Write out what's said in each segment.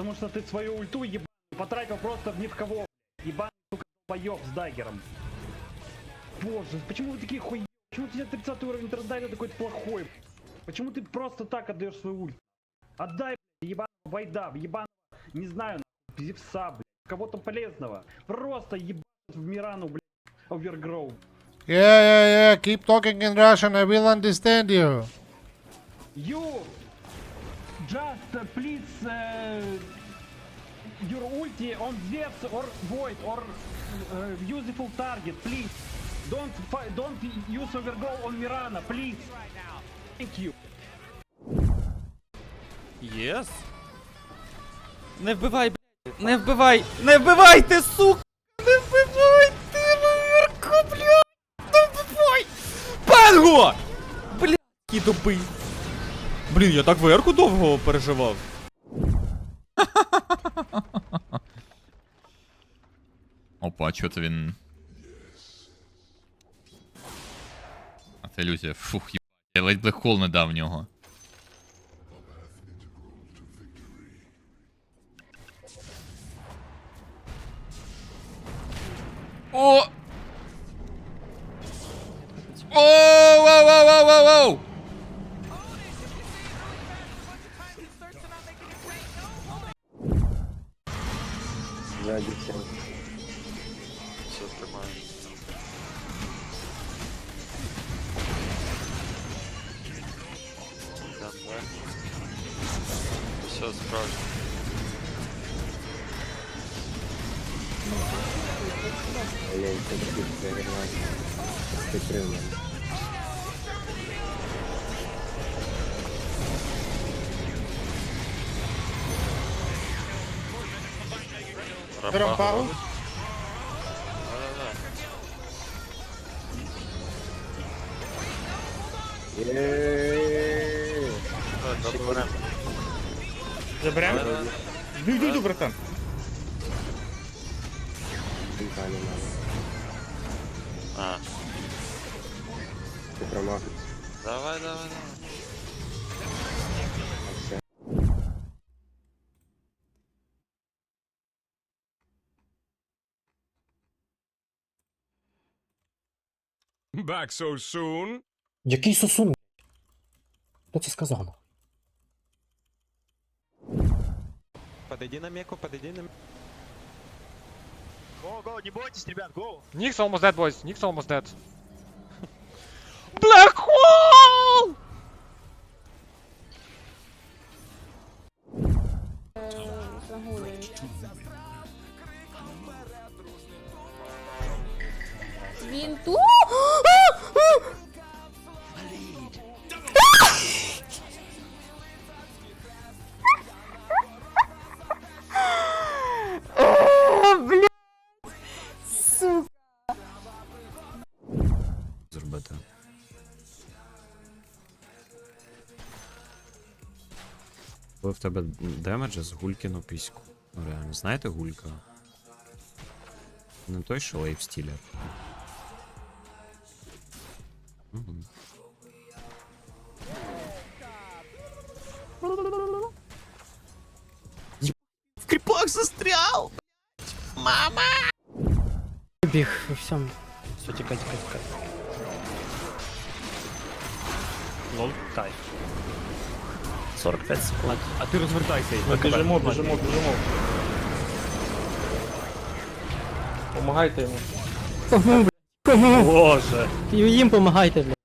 Потому что ты свою ульту ебаную потратил просто ни в кого. Ебаный, сука, поёб с даггером. Боже, почему вы такие хуй... Почему у тебя 30 уровень Тердайна такой плохой? Почему ты просто так отдаешь свой ульт? Отдай, блядь, ебаного Вайда, ебаного, не знаю, Зевса, блядь, кого-то полезного. Просто ебать в Мирану, блядь, Овергроу. Yeah, yeah, yeah. Keep talking in Russian. I will understand you. You just uh, please uh, your ulti on Zeus or Void or uh, useful target, please. Don't don't use overgrow on Mirana, please. Thank you. Єс. Не вбивай, блядь. Не вбивай! Не вбивайте, сука! Не вбивайте, Верку, блядь! Не вбивай! Панго! Блядь, які доби. Блін, я так Верку довго переживав. Опа, чого це він. А це ілюзія. Фух, їбать. Я ледь блекхол не дав в нього. О! Оу, воу, Сзади всем. Все, тримаю. Йдем далі. Все, справді. Блин, ты такие перегнать. Прикрыл меня. Рампагу. Да-да-да. Еее. Давай, доберем. Заберем? Да-да-да. Йду, йду, йду, братан. Ульта не надо. А, Ты промах. давай, давай, давай. Back so soon? Який сосун? Хто це сказав? Подойди на меку, подойди на Nick's almost dead, boys. Nick's almost dead. Black hole! Він тут. Зробити. Коли в тебе демеджа з гулькіну піську. Ну реально, знаєте гулька? Не той, що лейфстілер. Застрял! Біг, і все. Все, тікай, тікай, тікай. Лол, кайф. 45 секунд. А ти розвертайся. Ми біжимо, біжимо, біжимо. Помагайте йому. Кому, блядь? Кому? Боже, їм помагайте, блядь.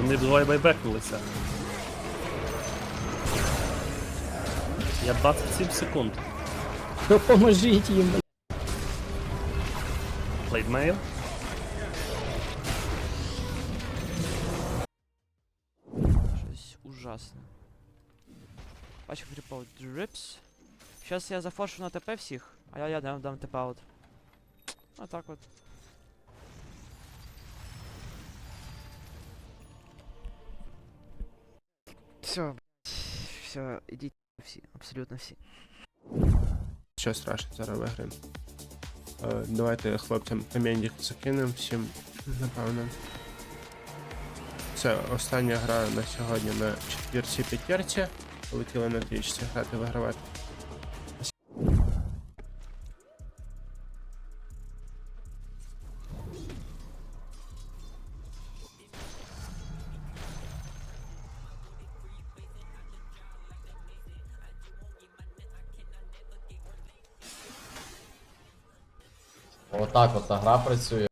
вони двоє байбекнулися. Я 27 секунд. Допоможіть їм, блядь. Плейдмейл. Щось ужасне. Бачу гріпаут Drips. Щас я зафоршу на ТП всіх, а я, я дам, дам ТП аут. Отак от. Все, все, ідіть всі, абсолютно всі. Що страшно, зараз виграємо. Е, давайте хлопцям камінь закинемо всім, напевно. Це остання гра на сьогодні на четвірці п'ятірці. Полетіли на двічці грати вигравати. Отак от гра працює.